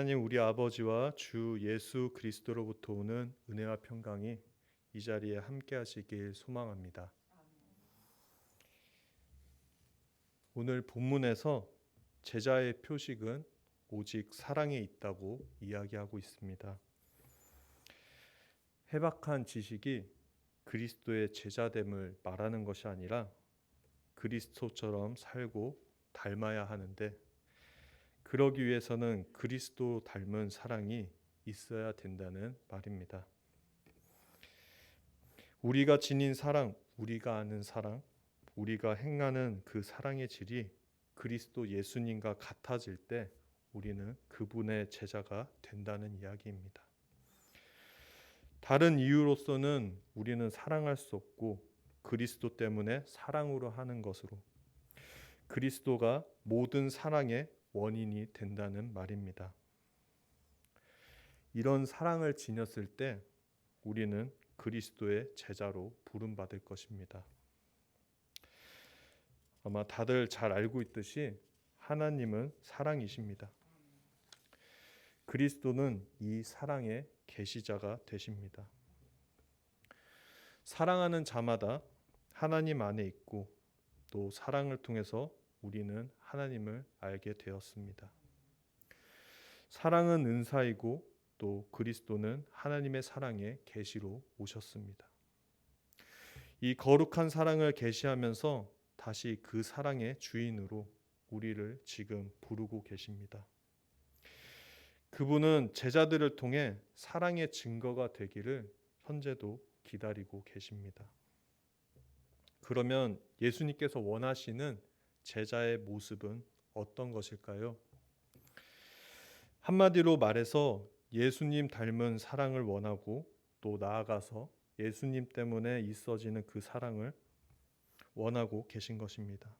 하나님 우리 아버지와 주 예수 그리스도로부터 오는 은혜와 평강이 이 자리에 함께 하시길 소망합니다. 오늘 본문에서 제자의 표식은 오직 사랑에 있다고 이야기하고 있습니다. 해박한 지식이 그리스도의 제자됨을 말하는 것이 아니라 그리스도처럼 살고 닮아야 하는데 그러기 위해서는 그리스도 닮은 사랑이 있어야 된다는 말입니다. 우리가 지닌 사랑, 우리가 아는 사랑, 우리가 행하는 그 사랑의 질이 그리스도 예수님과 같아질 때 우리는 그분의 제자가 된다는 이야기입니다. 다른 이유로서는 우리는 사랑할 수 없고 그리스도 때문에 사랑으로 하는 것으로 그리스도가 모든 사랑의 원인이 된다는 말입니다. 이런 사랑을 지녔을 때 우리는 그리스도의 제자로 부름받을 것입니다. 아마 다들 잘 알고 있듯이 하나님은 사랑이십니다. 그리스도는 이 사랑의 계시자가 되십니다. 사랑하는 자마다 하나님 안에 있고 또 사랑을 통해서 우리는 하나님을 알게 되었습니다. 사랑은 은사이고 또 그리스도는 하나님의 사랑의 계시로 오셨습니다. 이 거룩한 사랑을 계시하면서 다시 그 사랑의 주인으로 우리를 지금 부르고 계십니다. 그분은 제자들을 통해 사랑의 증거가 되기를 현재도 기다리고 계십니다. 그러면 예수님께서 원하시는 제자의 모습은 어떤 것일까요? 한마디로 말해서 예수님 닮은 사랑을 원하고 또 나아가서 예수님 때문에 있어지는 그 사랑을 원하고 계신 것입니다.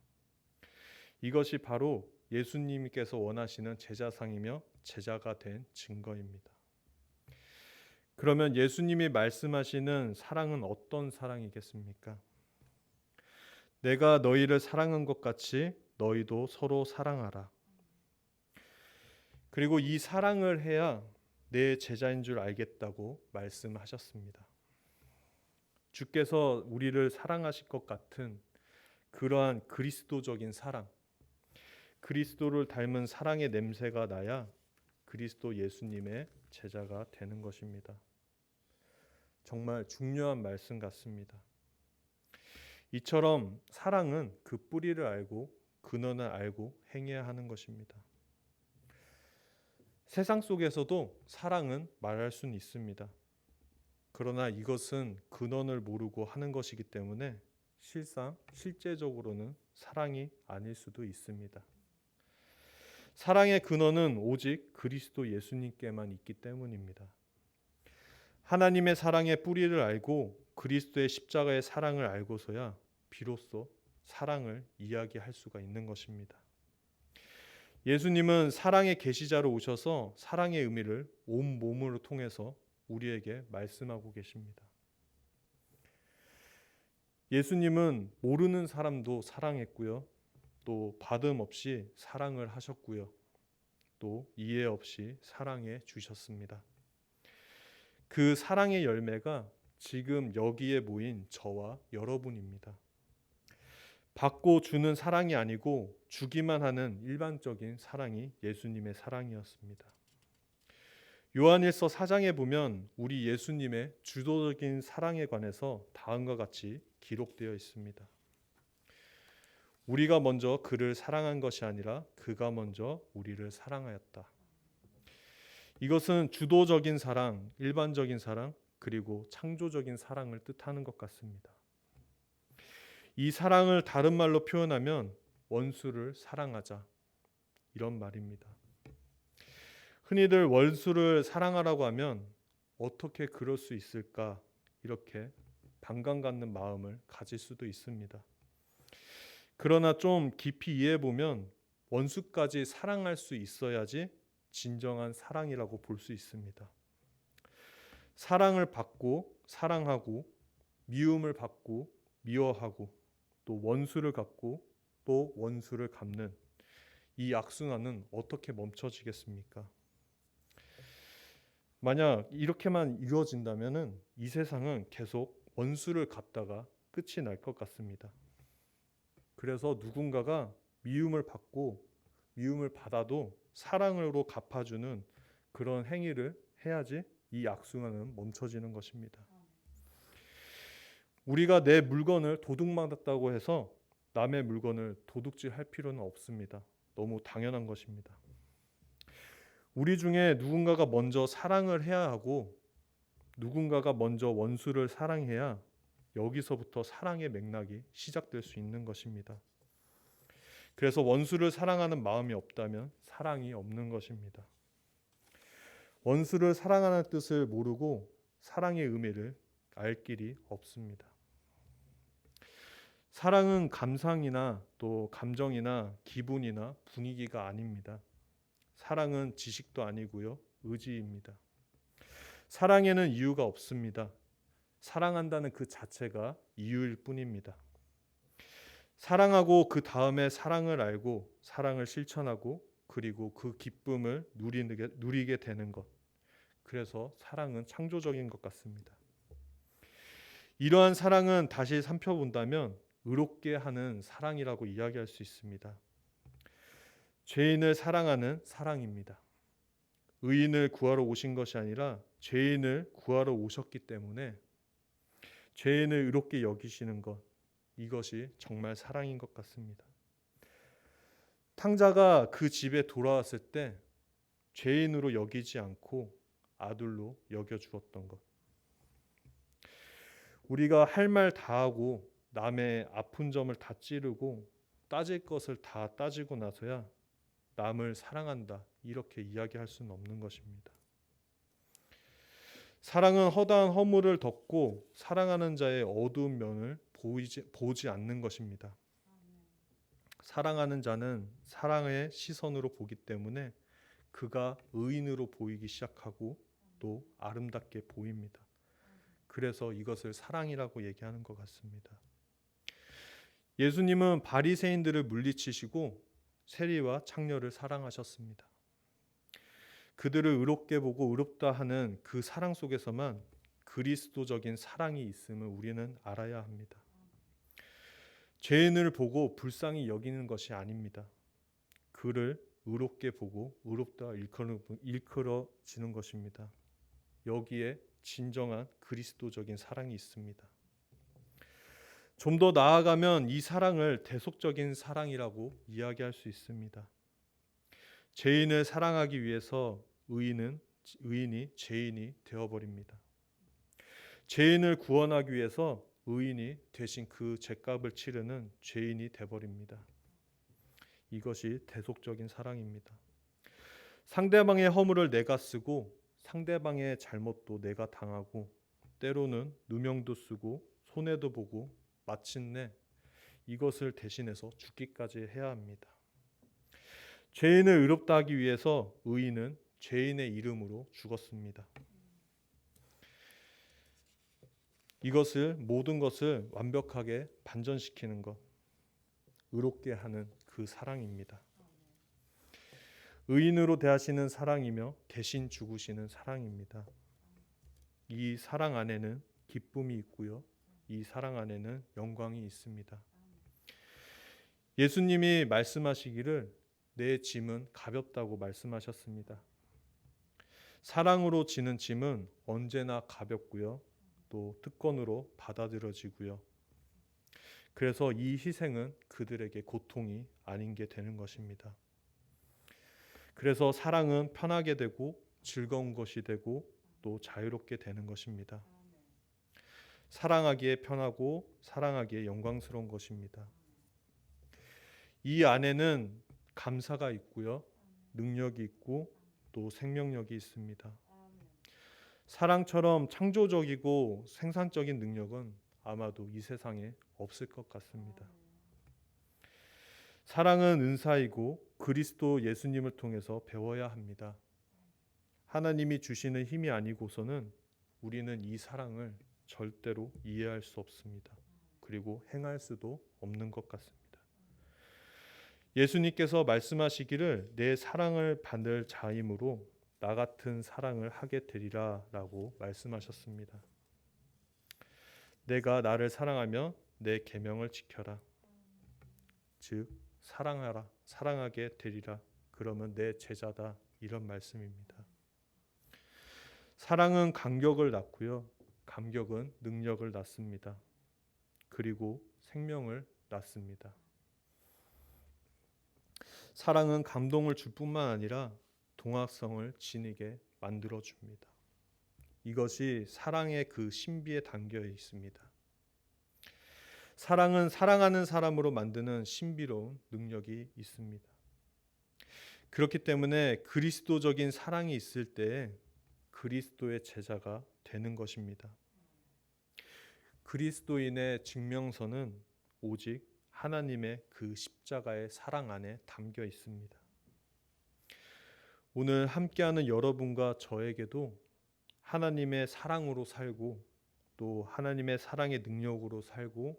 이것이 바로 예수님께서 원하시는 제자상이며 제자가 된 증거입니다. 그러면 예수님이 말씀하시는 사랑은 어떤 사랑이겠습니까? 내가 너희를 사랑한 것 같이 너희도 서로 사랑하라. 그리고 이 사랑을 해야 내 제자인 줄 알겠다고 말씀하셨습니다. 주께서 우리를 사랑하실 것 같은 그러한 그리스도적인 사랑, 그리스도를 닮은 사랑의 냄새가 나야 그리스도 예수님의 제자가 되는 것입니다. 정말 중요한 말씀 같습니다. 이처럼 사랑은 그 뿌리를 알고 근원을 알고 행해야 하는 것입니다. 세상 속에서도 사랑은 말할 수는 있습니다. 그러나 이것은 근원을 모르고 하는 것이기 때문에 실상 실제적으로는 사랑이 아닐 수도 있습니다. 사랑의 근원은 오직 그리스도 예수님께만 있기 때문입니다. 하나님의 사랑의 뿌리를 알고 그리스도의 십자가의 사랑을 알고서야 비로소 사랑을 이야기할 수가 있는 것입니다. 예수님은 사랑의 계시자로 오셔서 사랑의 의미를 온 몸으로 통해서 우리에게 말씀하고 계십니다. 예수님은 모르는 사람도 사랑했고요. 또 받음 없이 사랑을 하셨고요. 또 이해 없이 사랑해 주셨습니다. 그 사랑의 열매가 지금 여기에 모인 저와 여러분입니다. 받고 주는 사랑이 아니고 주기만 하는 일반적인 사랑이 예수님의 사랑이었습니다. 요한일서 4장에 보면 우리 예수님의 주도적인 사랑에 관해서 다음과 같이 기록되어 있습니다. 우리가 먼저 그를 사랑한 것이 아니라 그가 먼저 우리를 사랑하였다. 이것은 주도적인 사랑, 일반적인 사랑, 그리고 창조적인 사랑을 뜻하는 것 같습니다. 이 사랑을 다른 말로 표현하면 원수를 사랑하자 이런 말입니다. 흔히들 원수를 사랑하라고 하면 어떻게 그럴 수 있을까 이렇게 반감 갖는 마음을 가질 수도 있습니다. 그러나 좀 깊이 이해해 보면 원수까지 사랑할 수 있어야지 진정한 사랑이라고 볼 수 있습니다. 사랑을 받고 사랑하고 미움을 받고 미워하고 또 원수를 갚고 또 원수를 갚는 이 악순환은 어떻게 멈춰지겠습니까? 만약 이렇게만 이루어진다면은 이 세상은 계속 원수를 갚다가 끝이 날 것 같습니다. 그래서 누군가가 미움을 받고 미움을 받아도 사랑으로 갚아주는 그런 행위를 해야지 이 악순환은 멈춰지는 것입니다. 우리가 내 물건을 도둑맞았다고 해서 남의 물건을 도둑질 할 필요는 없습니다. 너무 당연한 것입니다. 우리 중에 누군가가 먼저 사랑을 해야 하고 누군가가 먼저 원수를 사랑해야 여기서부터 사랑의 맥락이 시작될 수 있는 것입니다. 그래서 원수를 사랑하는 마음이 없다면 사랑이 없는 것입니다. 원수를 사랑하는 뜻을 모르고 사랑의 의미를 알 길이 없습니다. 사랑은 감상이나 또 감정이나 기분이나 분위기가 아닙니다. 사랑은 지식도 아니고요. 의지입니다. 사랑에는 이유가 없습니다. 사랑한다는 그 자체가 이유일 뿐입니다. 사랑하고 그 다음에 사랑을 알고 사랑을 실천하고 그리고 그 기쁨을 누리게, 누리게 되는 것. 그래서 사랑은 창조적인 것 같습니다. 이러한 사랑은 다시 살펴본다면 의롭게 하는 사랑이라고 이야기할 수 있습니다. 죄인을 사랑하는 사랑입니다. 의인을 구하러 오신 것이 아니라 죄인을 구하러 오셨기 때문에 죄인을 의롭게 여기시는 것 이것이 정말 사랑인 것 같습니다. 탕자가 그 집에 돌아왔을 때 죄인으로 여기지 않고 아들로 여겨 주었던 것. 우리가 할 말 다 하고 남의 아픈 점을 다 찌르고 따질 것을 다 따지고 나서야 남을 사랑한다 이렇게 이야기할 수는 없는 것입니다. 사랑은 허다한 허물을 덮고 사랑하는 자의 어두운 면을 보이지, 보지 않는 것입니다. 사랑하는 자는 사랑의 시선으로 보기 때문에 그가 의인으로 보이기 시작하고 또 아름답게 보입니다. 그래서 이것을 사랑이라고 얘기하는 것 같습니다. 예수님은 바리새인들을 물리치시고 세리와 창녀를 사랑하셨습니다. 그들을 의롭게 보고 의롭다 하는 그 사랑 속에서만 그리스도적인 사랑이 있음을 우리는 알아야 합니다. 죄인을 보고 불쌍히 여기는 것이 아닙니다. 그를 의롭게 보고 의롭다 일컬어지는 것입니다. 여기에 진정한 그리스도적인 사랑이 있습니다. 좀 더 나아가면 이 사랑을 대속적인 사랑이라고 이야기할 수 있습니다. 죄인을 사랑하기 위해서 의인은 의인이 죄인이 되어 버립니다. 죄인을 구원하기 위해서 의인이 대신 그 죄값을 치르는 죄인이 돼 버립니다. 이것이 대속적인 사랑입니다. 상대방의 허물을 내가 쓰고 상대방의 잘못도 내가 당하고 때로는 누명도 쓰고 손해도 보고 마침내 이것을 대신해서 죽기까지 해야 합니다. 죄인을 의롭다 하기 위해서 의인은 죄인의 이름으로 죽었습니다. 이것을 모든 것을 완벽하게 반전시키는 것, 의롭게 하는 그 사랑입니다. 의인으로 대하시는 사랑이며 대신 죽으시는 사랑입니다. 이 사랑 안에는 기쁨이 있고요. 이 사랑 안에는 영광이 있습니다. 예수님이 말씀하시기를 내 짐은 가볍다고 말씀하셨습니다. 사랑으로 지는 짐은 언제나 가볍고요. 또 특권으로 받아들여지고요. 그래서 이 희생은 그들에게 고통이 아닌 게 되는 것입니다. 그래서 사랑은 편하게 되고 즐거운 것이 되고 또 자유롭게 되는 것입니다. 사랑하기에 편하고 사랑하기에 영광스러운 것입니다. 이 안에는 감사가 있고요. 능력이 있고 또 생명력이 있습니다. 사랑처럼 창조적이고 생산적인 능력은 아마도 이 세상에 없을 것 같습니다. 사랑은 은사이고 그리스도 예수님을 통해서 배워야 합니다. 하나님이 주시는 힘이 아니고서는 우리는 이 사랑을 절대로 이해할 수 없습니다. 그리고 행할 수도 없는 것 같습니다. 예수님께서 말씀하시기를 내 사랑을 받을 자임으로 나 같은 사랑을 하게 되리라라고 말씀하셨습니다. 내가 나를 사랑하며 내 계명을 지켜라. 즉 사랑하라. 사랑하게 되리라. 그러면 내 제자다. 이런 말씀입니다. 사랑은 간격을 낳고요. 감격은 능력을 낳습니다. 그리고 생명을 낳습니다. 사랑은 감동을 줄 뿐만 아니라 동학성을 지니게 만들어 줍니다. 이것이 사랑의 그 신비에 담겨 있습니다. 사랑은 사랑하는 사람으로 만드는 신비로운 능력이 있습니다. 그렇기 때문에 그리스도적인 사랑이 있을 때 그리스도의 제자가 되는 것입니다. 그리스도인의 증명서는 오직 하나님의 그 십자가의 사랑 안에 담겨 있습니다. 오늘 함께하는 여러분과 저에게도 하나님의 사랑으로 살고 또 하나님의 사랑의 능력으로 살고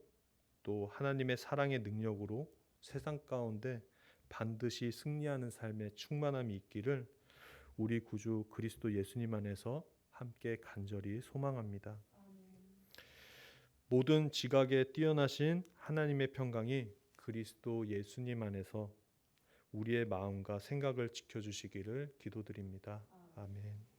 또 하나님의 사랑의 능력으로 세상 가운데 반드시 승리하는 삶의 충만함이 있기를 우리 구주 그리스도 예수님 안에서 함께 간절히 소망합니다. 모든 지각에 뛰어나신 하나님의 평강이 그리스도 예수님 안에서 우리의 마음과 생각을 지켜주시기를 기도드립니다. 아멘.